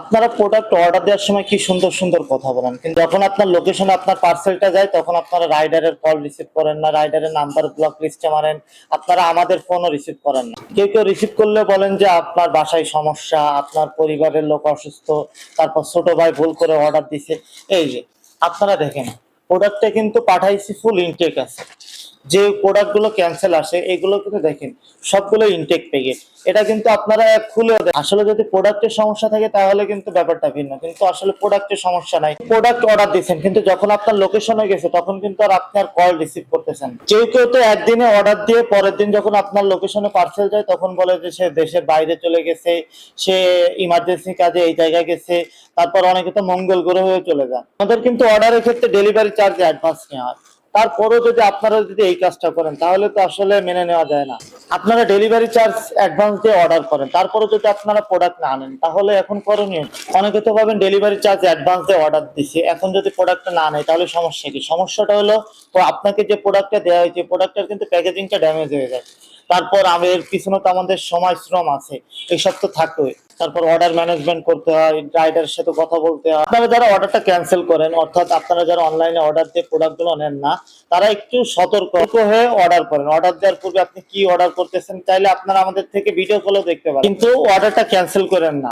আপনারা product order দেওয়ার সময় কি সুন্দর সুন্দর কথা বলেন? কিন্তু যখন আপনার লোকেশনে আপনার পার্সেলটা যায়, তখন আপনারা রাইডারের কল রিসিভ করেন না রাইডারের নাম্বার ব্লক লিস্টে মারেন, আপনারা আমাদের ফোনও রিসিভ করেন না। কেউ কেউ রিসিভ করলে বলেন যে, আপনার বাসায় সমস্যা, আপনার পরিবারের লোক অসুস্থ, তারপর ছোট ভাই ভুল করে অর্ডার দিছে। এই যে, আপনারা দেখেন প্রোডাক্টটা কিন্তু পাঠাইছি ফুল ইনটেক আছে। যে প্রোডাক্টগুলো ক্যান্সেল আসে, এগুলো কিন্তু দেখেন, সবগুলো ইনটেক প্যাকেট এটা কিন্তু আপনারা খুলে আসলে যদি প্রোডাক্টের সমস্যা থাকে, তাহলে কিন্তু ব্যাপারটা ভিন্ন। কিন্তু আসলে প্রোডাক্টের সমস্যা নাই। প্রোডাক্ট অর্ডার দিচ্ছেন, কিন্তু যখন আপনার লোকেশনে গেছে, তখন কিন্তু আর আপনি আর কল রিসিভ করতেছেন কেউ কেউ তো একদিনে অর্ডার দিয়ে পরের দিন যখন আপনার লোকেশনে পার্সেল যায়, তখন বলে যে সে দেশের বাইরে চলে গেছে, সে ইমার্জেন্সি কাজে এই জায়গায় গেছে, তারপর অনেকে তো মঙ্গল গ্রহ হয়ে চলে যান। আমাদের কিন্তু অর্ডারের ক্ষেত্রে ডেলিভারি চার্জ অ্যাডভান্স নেওয়া হয়। তারপরেও যদি আপনারা যদি এই কাজটা করেন, তাহলে তো আসলে মেনে নেওয়া যায় না। আপনারা ডেলিভারি চার্জ অ্যাডভান্স দিয়ে অর্ডার করেন, তারপরও যদি আপনারা প্রোডাক্ট না আনেন তাহলে এখন করণীয় অনেকে তো ভাবেন ডেলিভারি চার্জ অ্যাডভান্স দিয়ে অর্ডার দিছে, এখন যদি প্রোডাক্টটা না নেয়, তাহলে সমস্যা কি? সমস্যাটা হলো, তো আপনাকে যে প্রোডাক্টটা দেওয়া হয়েছে প্রোডাক্টটার কিন্তু প্যাকেজিংটা ড্যামেজ হয়ে যায়। তারপর আমাদের পিছনে তো আমাদের সময় শ্রম আছে এইসব তো থাকবে তারপর অর্ডার ম্যানেজমেন্ট করতে হয় রাইডারের সাথে কথা বলতে হয়। আপনারা যারা অর্ডারটা ক্যান্সেল করেন, অর্থাৎ আপনারা যারা অনলাইনে অর্ডার দিয়ে প্রোডাক্টগুলো নেন না, তারা একটু সতর্ক হয়ে অর্ডার করেন। অর্ডার দেওয়ার পূর্বে আপনি কি অর্ডার করতেছেন, চাইলে আপনারা আমাদের থেকে ভিডিও কলও দেখতে পারেন। কিন্তু অর্ডারটা ক্যান্সেল করেন না।